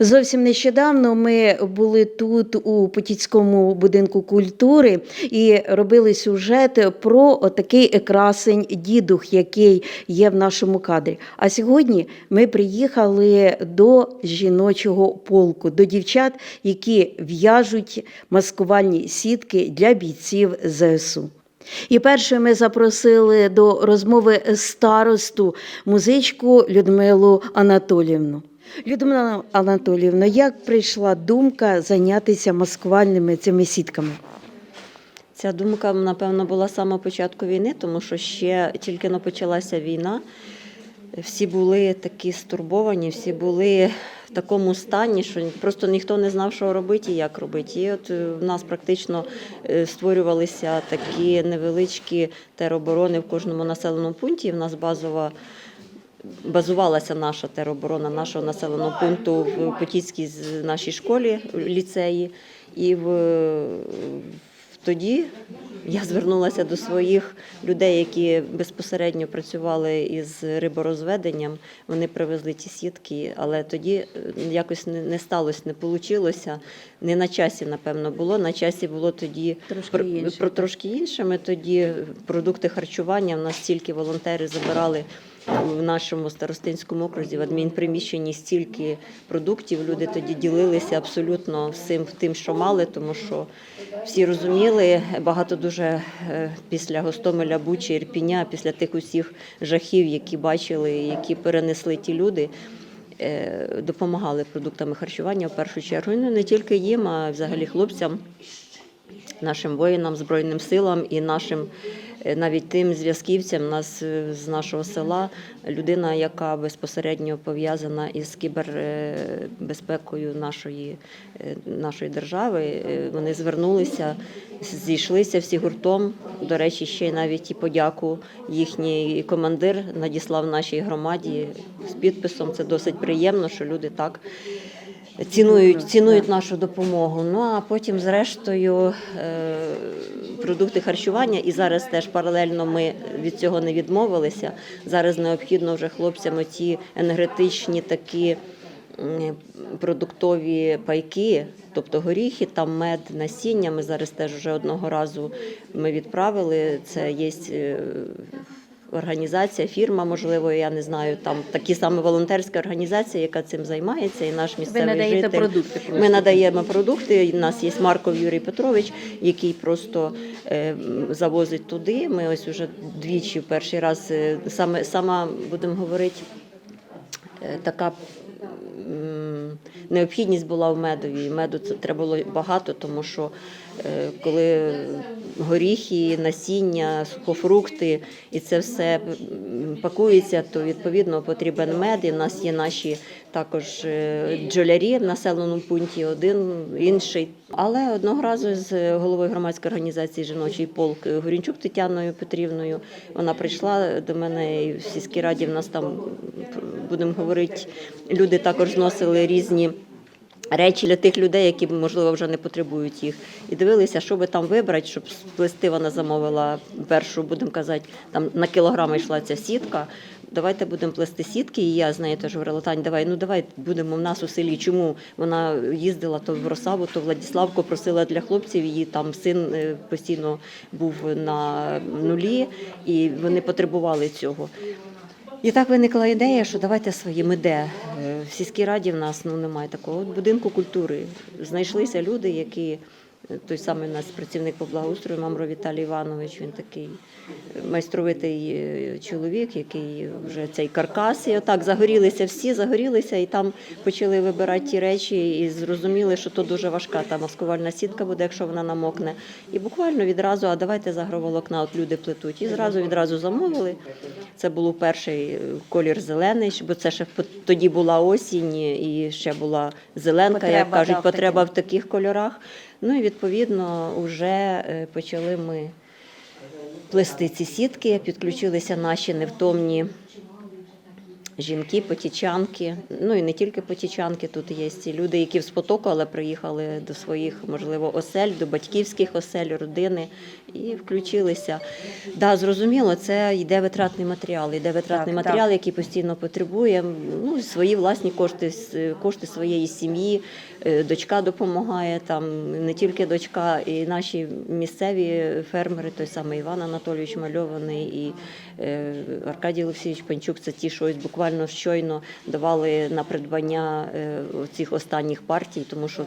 Зовсім нещодавно ми були тут у Потіцькому будинку культури і робили сюжет про такий красень дідух, який є в нашому кадрі. А сьогодні ми приїхали до жіночого полку, до дівчат, які в'яжуть маскувальні сітки для бійців ЗСУ. І першою ми запросили до розмови старосту музичку Людмилу Анатоліївну. Людмила Анатоліївна, як прийшла думка зайнятися маскувальними цими сітками? Ця думка, напевно, була самого початку війни, тому що ще тільки но почалася війна. Всі були такі стурбовані, всі були в такому стані, що просто ніхто не знав, що робити і як робити. І от е, в нас практично е, створювалися такі невеличкі тероборони в кожному населеному пункті. В нас базова базувалася наша тероборона нашого населеного пункту в Потіцькій нашій школі, ліцеї. І в, тоді я звернулася до своїх людей, які безпосередньо працювали із риборозведенням. Вони привезли ті сітки, але тоді якось не, не сталося, не вийшло. Не на часі, напевно, було. На часі було тоді Трошки про, інше, про трошки інше. Ми тоді продукти харчування. В нас стільки волонтери забирали в нашому старостинському окрузі в адмінприміщенні стільки продуктів. Люди тоді ділилися абсолютно всім тим, що мали, тому що всі розуміли, багато дуже е, після Гостомеля, Бучі, Ірпіня, після тих усіх жахів, які бачили, які перенесли ті люди. е, Допомагали продуктами харчування в першу чергу. Ну, не тільки їм, а взагалі хлопцям, нашим воїнам, Збройним силам і нашим навіть тим зв'язківцям у нас е, з нашого села людина, яка безпосередньо пов'язана із кібербезпекою нашої, е, нашої держави. Е, Вони звернулися, зійшлися всі гуртом. До речі, ще навіть і подяку їхній командир надіслав нашій громаді з підписом. Це досить приємно, що люди так цінують, цінують нашу допомогу. Ну а потім, зрештою, е, продукти харчування, і зараз теж паралельно ми від цього не відмовилися. Зараз необхідно вже хлопцям ці енергетичні такі. Продуктові пайки, тобто горіхи, там мед, насіння. Ми зараз теж вже одного разу ми відправили. Це є е, організація, фірма, можливо, я не знаю, там такі саме волонтерська організація, яка цим займається, і наш Ви місцевий надаєте житель. продукти просто. Ми надаємо продукти. У нас є Марков Юрій Петрович, який просто е, завозить туди. Ми ось уже двічі, перший раз е, саме сама будемо говорити. е, Така м, необхідність була в медові. Меду це треба було багато, тому що е, коли горіхи, насіння, сухофрукти і це все пакується, то відповідно потрібен мед. І в нас є наші також джолярі в населеному пункті, один інший. Але одного разу з головою громадської організації Жіночий полк Горінчук Тетяною Петрівною вона прийшла до мене і в сільській раді. В нас там будемо говорити, люди також зносили різні. Речі для тих людей, які можливо вже не потребують їх, і дивилися, що би там вибрати, щоб сплести. Вона замовила першу, будемо казати, там на кілограм йшла ця сітка. Давайте будемо плести сітки. І я з нею теж говорила, Тань, давай, ну давай будемо в нас у селі. Чому вона їздила то в Росаву, то Владіславку, просила для хлопців. Її там син е, постійно був на нулі, і вони потребували цього. І так виникла ідея, що давайте своїм іде. Сільській раді в нас ну немає такого. От будинку культури знайшлися люди, які той самий у нас працівник по благоустрою, Мамро Віталій Іванович. Він такий майстровитий е, чоловік, який вже цей каркас. І отак загорілися всі, загорілися, і там почали вибирати ті речі, і зрозуміли, що то дуже важка та маскувальна сітка буде, якщо вона намокне. І буквально відразу, а давайте з агроволокна, от люди плетуть. І зразу відразу замовили. Це був перший е, колір зелений, бо це ще тоді була осінь і ще була зеленка, як кажуть, потреба в таких кольорах. Ну і відповідно вже е, почали ми плести ці сітки, підключилися наші невтомні жінки, потічанки. Ну і не тільки потічанки, тут є і люди, які з потоку, але приїхали до своїх, можливо, осель, до батьківських осель, родини і включилися. Да, зрозуміло, це йде витратний матеріал, йде витратний Так, матеріал, який постійно потребує. Ну, свої власні кошти, кошти своєї сім'ї. Е, Дочка допомагає там не тільки дочка, і наші місцеві фермери, той самий Іван Анатолійович Мальований і е, Аркадій Олексійович Панчук. Це ті, що ось буквально щойно давали на придбання е, цих останніх партій, тому що,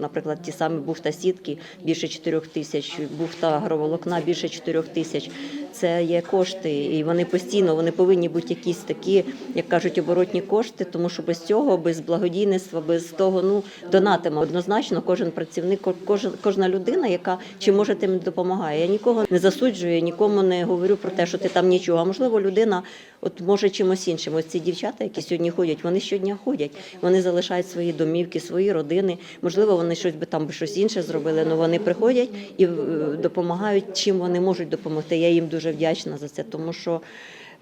наприклад, ті самі бухта сітки більше 4 тисяч, бухта агроволокна більше 4 тисяч. Це є кошти, і вони постійно вони повинні бути якісь такі, як кажуть, оборотні кошти, тому що без цього, без благодійництва, без того, ну донатимо однозначно. Кожен працівник, кожен кожна людина, яка чим може тим допомагає. Я нікого не засуджую, нікому не говорю про те, що ти там нічого. А можливо, людина от може чимось іншим. Ось ці дівчата, які сьогодні ходять, вони щодня ходять. Вони залишають свої домівки, свої родини. Можливо, вони щось би там би щось інше зробили, але вони приходять і е, допомагають, чим вони можуть допомогти. Я їм дуже вдячна за це, тому що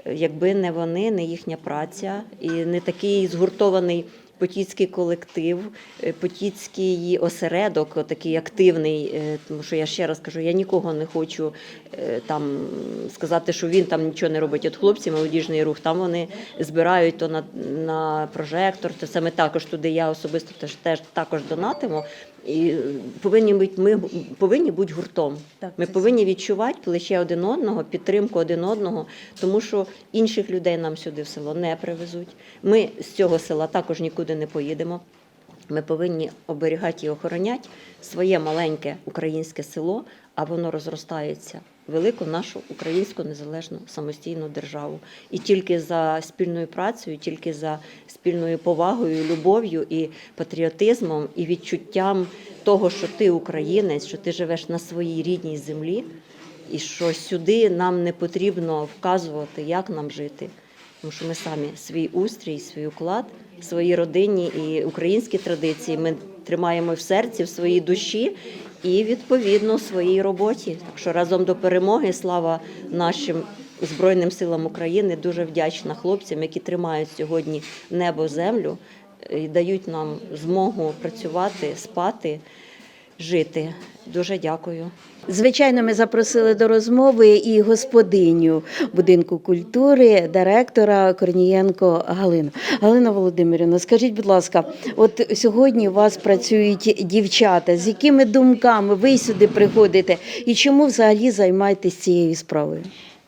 е, якби не вони, не їхня праця і не такий згуртований. Потіцький колектив, е, потіцький осередок, такий активний. е, Тому що я ще раз кажу, я нікого не хочу е, там сказати, що він там нічого не робить. От хлопці, молодіжний рух, там вони збирають то на, на прожектор, то саме також туди я особисто теж, теж також донатимо. І повинні бути ми повинні бути гуртом. Так, ми повинні відчувати плече один одного, підтримку один одного, тому що інших людей нам сюди в село не привезуть. Ми з цього села також нікуди не поїдемо. Ми повинні оберігати і охороняти своє маленьке українське село, а воно розростається велику нашу українську незалежну самостійну державу. І тільки за спільною працею, тільки за спільною повагою, любов'ю і патріотизмом, і відчуттям того, що ти українець, що ти живеш на своїй рідній землі, і що сюди нам не потрібно вказувати, як нам жити. Тому що ми самі свій устрій, свій уклад, свої родинні і українські традиції ми тримаємо в серці, в своїй душі і відповідно своїй роботі. Так що разом до перемоги слава нашим Збройним силам України. Дуже вдячна хлопцям, які тримають сьогодні небо, землю і дають нам змогу працювати, спати, жити. Дуже дякую. Звичайно, ми запросили до розмови і господиню будинку культури, директора Корнієнко Галину. Галина Володимирівна, скажіть, будь ласка, от сьогодні у вас працюють дівчата. З якими думками ви сюди приходите і чому взагалі займаєтесь цією справою?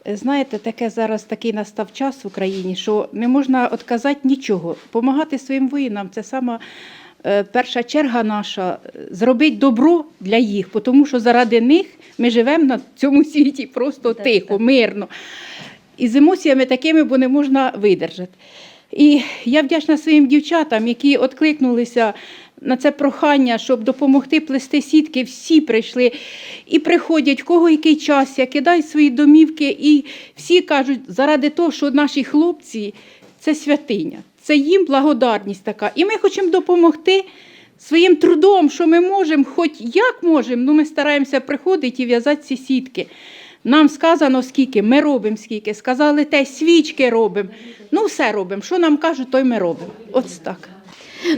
Знаєте, таке зараз такий настав час в Україні, що не можна відказати нічого. Помагати своїм воїнам це сама перша черга наша е, зробити добро для їх, тому що заради них ми живемо на цьому світі просто Так, тихо, так. мирно. І з емоціями такими, бо не можна видержати. І я вдячна своїм дівчатам, які відкликнулися на це прохання, щоб допомогти плести сітки. Всі прийшли і приходять, в кого який час, я кидають свої домівки, і всі кажуть, заради того, що наші хлопці це святиня, це їм благодарність така. І ми хочемо допомогти. Своїм трудом, що ми можемо, хоч як можемо, ну ми стараємося приходити і в'язати ці сітки. Нам сказано скільки, ми робимо скільки. Сказали те, свічки робимо. Ну, все робимо. Що нам кажуть, то й ми робимо. От так.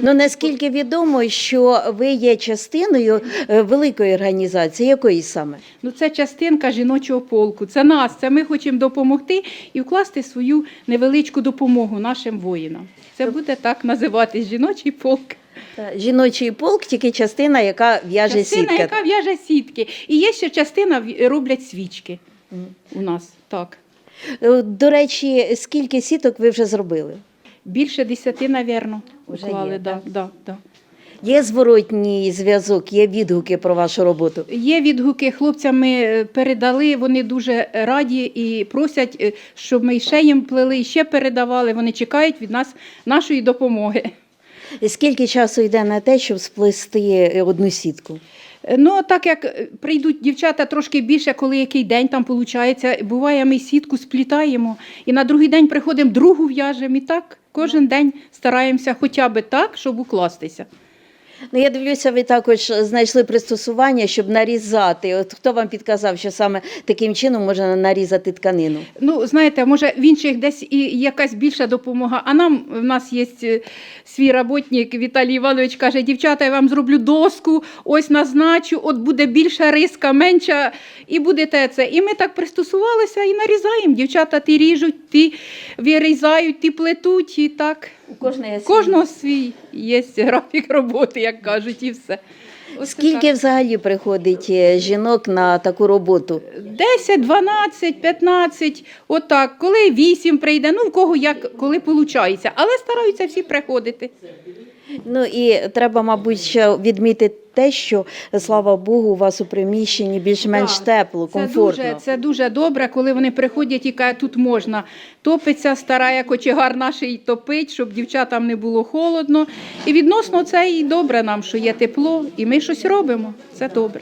Ну наскільки відомо, що ви є частиною е, великої організації, якої саме? Ну, це частинка жіночого полку. Це нас. Це ми хочемо допомогти і вкласти свою невеличку допомогу нашим воїнам. Це буде так називатись жіночий полк. Жіночий полк, тільки частина, яка в'яже Частина, сітки. яка в'яже сітки. І є ще частина роблять свічки у нас. Так. Е, До речі, скільки сіток ви вже зробили? Більше десяти, навірно, Уже уклали. є, да, так? да, да. Є зворотній зв'язок, є відгуки про вашу роботу. Є відгуки, хлопцям ми е, передали, вони дуже раді і просять, е, щоб ми ще їм плели, ще передавали. Вони чекають від нас нашої допомоги. Скільки часу йде на те, щоб сплести е, одну сітку? Ну, так як е, прийдуть дівчата трошки більше, коли який день там виходить, буває, ми сітку сплітаємо, і на другий день приходимо, другу в'яжемо, і так кожен день стараємося хоча б так, щоб укластися. Ну, я дивлюся, ви також знайшли пристосування, щоб нарізати. От хто вам підказав, що саме таким чином можна нарізати тканину? Ну, знаєте, може в інших десь і якась більша допомога. А нам в нас є е, свій роботник Віталій Іванович каже: дівчата, я вам зроблю доску, ось назначу, от буде більша риска, менша, і будете це. І ми так пристосувалися і нарізаємо. Дівчата ті ріжуть, ті вирізають, ті плетуть, і так. У кожної Кожного свій є графік роботи, як кажуть, і все. Ось Скільки так. взагалі приходить е, жінок на таку роботу? 10, 12, 15, отак. Коли 8 прийде, ну в кого як, коли виходить. Але стараються всі приходити. Ну і треба, мабуть, ще відмітити те, що слава Богу, у вас у приміщенні більш-менш тепло, Це дуже, це дуже добре, коли вони приходять і кажуть, тут можна. Топиться, стара кочегар наш і топить, щоб дівчатам не було холодно. І відносно це і добре нам, що є тепло, і ми щось робимо. Це добре.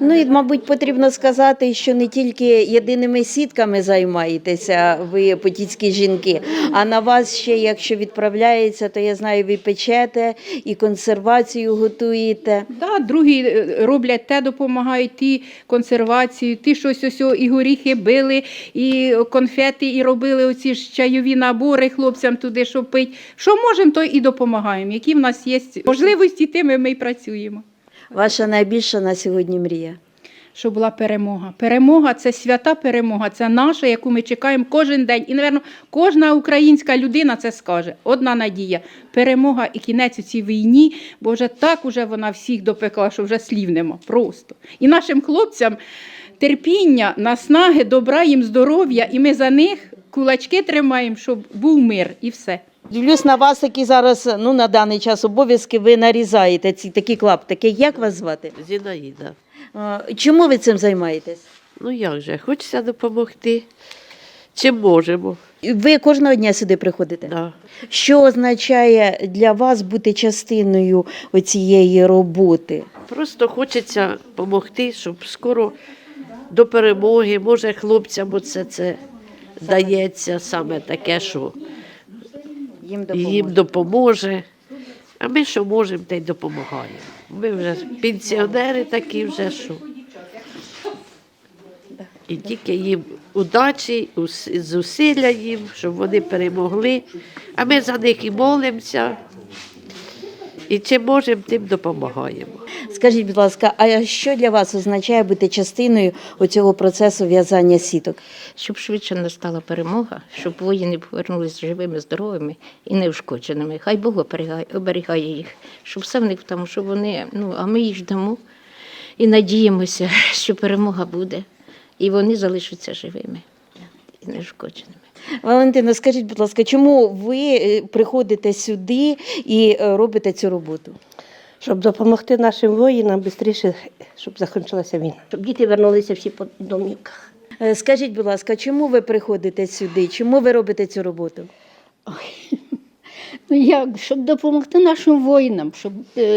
Ну і, мабуть, потрібно сказати, що не тільки єдиними сітками займаєтеся ви, потіцькі жінки, а на вас ще, якщо відправляється, то я знаю, ви печете і консервацію готуєте. Да, другі е, роблять те, допомагають ті консервацію, ті щось ось і горіхи били, і конфети, і робили оці ж чайові набори хлопцям туди, щоб пить. Що можемо, то і допомагаємо. Які в нас є можливості, тими ми й працюємо. Ваша найбільша на сьогодні мрія. Щоб була перемога. Перемога це свята перемога, це наша, яку ми чекаємо кожен день. І, напевно, кожна українська людина це скаже. Одна надія перемога і кінець у цій війні, бо вже так уже вона всіх допекла, що вже слів нема. Просто. І нашим хлопцям терпіння, наснаги, добра їм здоров'я, і ми за них кулачки тримаємо, щоб був мир і все. Дивлюсь на вас, які зараз ну, на даний час обов'язки ви нарізаєте ці такі клаптики. Як вас звати? Зінаїда. Чому ви цим займаєтесь? Ну як же, хочеться допомогти. Чим можемо. Ви кожного дня сюди приходите? Да. Що означає для вас бути частиною цієї роботи? Просто хочеться допомогти, щоб скоро до перемоги, може, хлопцям оце це дається саме таке, що Їм їм допоможе. А ми що можемо, те й допомагаємо. Ми вже пенсіонери такі вже що. І тільки їм удачі, зусилля їм, щоб вони перемогли. А ми за них і молимося. І чим можемо, тим допомагаємо. Скажіть, будь ласка, а що для вас означає бути частиною цього процесу в'язання сіток? щоб швидше настала перемога, щоб воїни повернулися живими, здоровими і неушкодженими. Хай Бог оберігає, оберігає їх, щоб все в них там, щоб вони, ну а ми їх ждемо і надіємося, що перемога буде, і вони залишаться живими і неушкодженими. Валентина, скажіть, будь ласка, чому ви е, приходите сюди і е, робите цю роботу? щоб допомогти нашим воїнам швидше, щоб закінчилася війна. Щоб діти вернулися всі по домівках. Е, Скажіть, будь ласка, чому ви приходите сюди? Чому ви робите цю роботу? Ну як, щоб допомогти нашим воїнам, щоб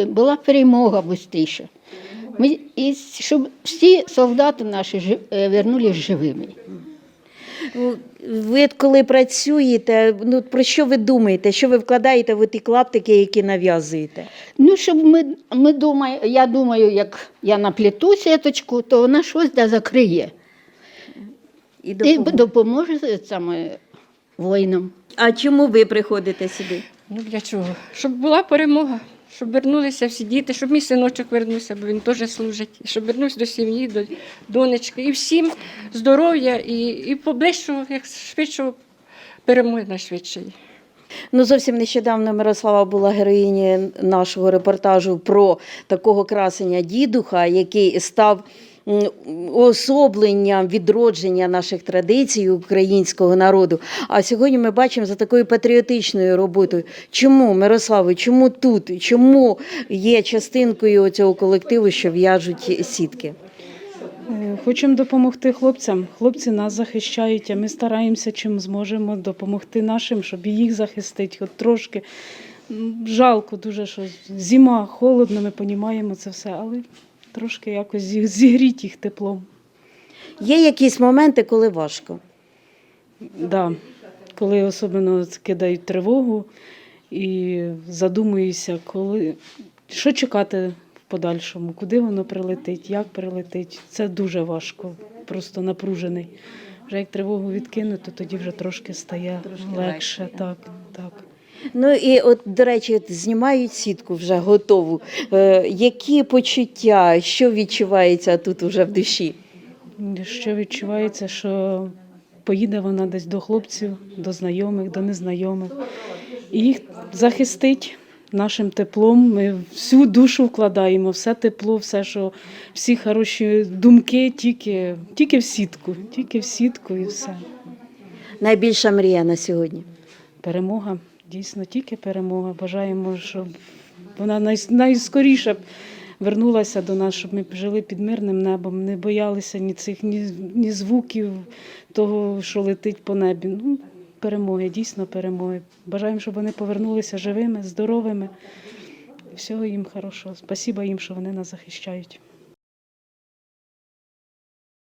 була перемога швидше. Ми, і щоб всі солдати наші вернулись живими. Ну, Ви коли працюєте, ну про що ви думаєте? Що ви вкладаєте в ті клаптики, які нав'язуєте? Ну, щоб ми, ми думаю, я думаю, як я наплету сіточку, то вона щось да закриє І і допоможе саме воїнам. А чому ви приходите сюди? Ну для чого? Щоб була перемога, щоб вернулися всі діти, щоб мій синочок вернувся, бо він теж служить, щоб вернувся до сім'ї, до донечки. І всім здоров'я і, і поближчого, як швидшого перемоги найшвидшої. Ну, зовсім нещодавно Мирослава була героїні нашого репортажу про такого красення дідуха, який став уособленням відродження наших традицій українського народу. А сьогодні ми бачимо за такою патріотичною роботою. Чому, Мирославо, чому тут? Чому є частинкою цього колективу, що в'яжуть сітки? Хочемо допомогти хлопцям. Хлопці нас захищають, а ми стараємося, чим зможемо допомогти нашим, щоб їх захистити. От трошки жалко дуже, що зима, холодно, ми розуміємо це все, але трошки якось зігріть їх теплом. Є якісь моменти, коли важко. Да. Коли особливо кидають тривогу і задумуюся, коли що чекати в подальшому, куди воно прилетить, як прилетить. Це дуже важко, просто напружений. Вже як тривогу відкинути, то тоді вже трошки стає Трошки легше. легше, Так, так. Ну і от, до речі, знімають сітку вже готову. Е, які почуття, що відчувається тут уже в душі? Що відчувається, що поїде вона десь до хлопців, до знайомих, до незнайомих. І їх захистить нашим теплом. Ми всю душу вкладаємо, все тепло, все, що всі хороші думки, тільки, тільки в сітку, тільки в сітку і все. Найбільша мрія на сьогодні. Перемога, дійсно, тільки перемога. Бажаємо, щоб вона най, найскоріше вернулася до нас, щоб ми жили під мирним небом, не боялися ні цих, ні, ні звуків того, що летить по небі. Ну, перемоги, дійсно перемоги. Бажаємо, щоб вони повернулися живими, здоровими. Всього їм хорошого. Спасіба їм, що вони нас захищають.